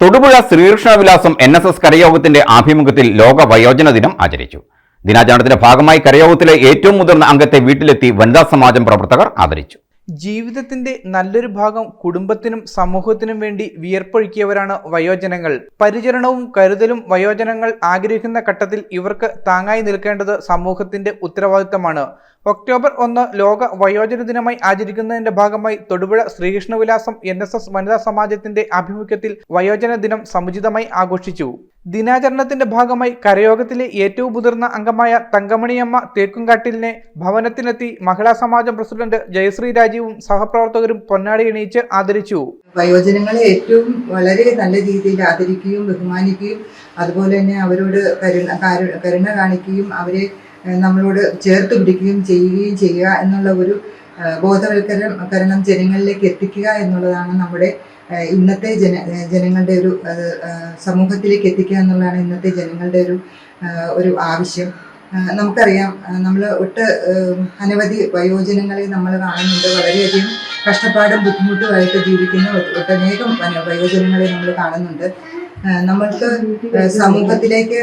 Thodupuzha Srikrishnavilasam N S S കരയോഗത്തിന്റെ ആഭിമുഖ്യത്തിൽ ലോക വയോജന ദിനം ആചരിച്ചു. ദിനാചരണത്തിന്റെ ഭാഗമായി കരയോഗത്തിലെ ഏറ്റവും മുതിർന്ന അംഗത്തെ വീട്ടിലെത്തി വനിതാ സമാജം പ്രവർത്തകർ ആദരിച്ചു. ജീവിതത്തിന്റെ നല്ലൊരു ഭാഗം കുടുംബത്തിനും സമൂഹത്തിനും വേണ്ടി വിയർപ്പൊഴുക്കിയവരാണ് വയോജനങ്ങൾ. പരിചരണവും കരുതലും വയോജനങ്ങൾ ആഗ്രഹിക്കുന്ന ഘട്ടത്തിൽ ഇവർക്ക് താങ്ങായി നിൽക്കേണ്ടത് സമൂഹത്തിന്റെ ഉത്തരവാദിത്തമാണ്. ഒക്ടോബർ ഒന്ന് ലോക വയോജന ദിനമായി ആചരിക്കുന്നതിന്റെ ഭാഗമായി Thodupuzha Srikrishnavilasam N S S വനിതാ സമാജത്തിന്റെ ആഭിമുഖ്യത്തിൽ വയോജന ദിനം സമുചിതമായി ആഘോഷിച്ചു. ദിനാചരണത്തിന്റെ ഭാഗമായി കരയോഗത്തിലെ ഏറ്റവും മുതിർന്ന അംഗമായ തങ്കമണിയമ്മ തേക്കുംകാട്ടിലിനെ ഭവനത്തിനെത്തി മഹിളാ സമാജം പ്രസിഡന്റ് ജയശ്രീ രാജീവും സഹപ്രവർത്തകരും പൊന്നാടി എണീച്ച് ആദരിച്ചു. വയോജനങ്ങളെ ഏറ്റവും വളരെ നല്ല രീതിയിൽ ആദരിക്കുകയും ബഹുമാനിക്കുകയും അതുപോലെ തന്നെ അവരോട് കരുണ കാണിക്കുകയും അവരെ നമ്മളോട് ചേർത്ത് പിടിക്കുകയും ചെയ്യുകയും ചെയ്യുക എന്നുള്ള ഒരു ബോധവൽക്കരണം കരണം ജനങ്ങളിലേക്ക് എത്തിക്കുക എന്നുള്ളതാണ് നമ്മുടെ ഇന്നത്തെ ജന ജനങ്ങളുടെ ഒരു സമൂഹത്തിലേക്ക് എത്തിക്കുക എന്നുള്ളതാണ് ഇന്നത്തെ ജനങ്ങളുടെ ഒരു ഒരു ആവശ്യം. നമുക്കറിയാം നമ്മൾ ഒട്ട് അനവധി വയോജനങ്ങളെ നമ്മൾ കാണുന്നുണ്ട്. വളരെയധികം കഷ്ടപ്പാടും ബുദ്ധിമുട്ടുമായിട്ട് ജീവിക്കുന്ന ഒട്ടനേകം വയോജനങ്ങളെ നമ്മൾ കാണുന്നുണ്ട്. നമ്മൾക്ക് സമൂഹത്തിലേക്ക്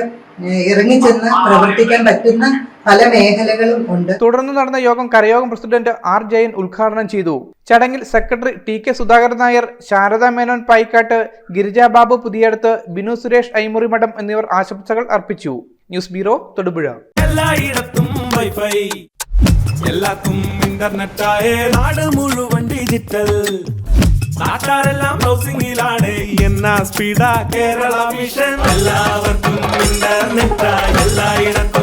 ഇറങ്ങിച്ചെന്ന് പ്രവർത്തിക്കാൻ പറ്റുന്ന പല മേഖലകളും ഉണ്ട്. തുടർന്ന് നടന്ന യോഗം കരയോഗം പ്രസിഡന്റ് ആർ ജയൻ ഉദ്ഘാടനം ചെയ്തു. ചടങ്ങിൽ secretary T K Sudhakaran Nair Sharada Menon Paikkattu Girija Babu Puthiyadathu Binu Suresh Aimuri Madom എന്നിവർ ആശംസകൾ അർപ്പിച്ചു. News bureau Thodupuzha. എല്ലായിടത്തും വൈഫൈ. എല്ലാത്തും നാട് മുഴുവൻ ഡിജിറ്റൽ നാട്ടാരെല്ലാം ബ്രൗസിംഗിലാണ് എന്നാ സ്പീഡാ കേരള മിഷൻ എല്ലാവർക്കും ഇന്റർനെറ്റ് എല്ലായിടത്തും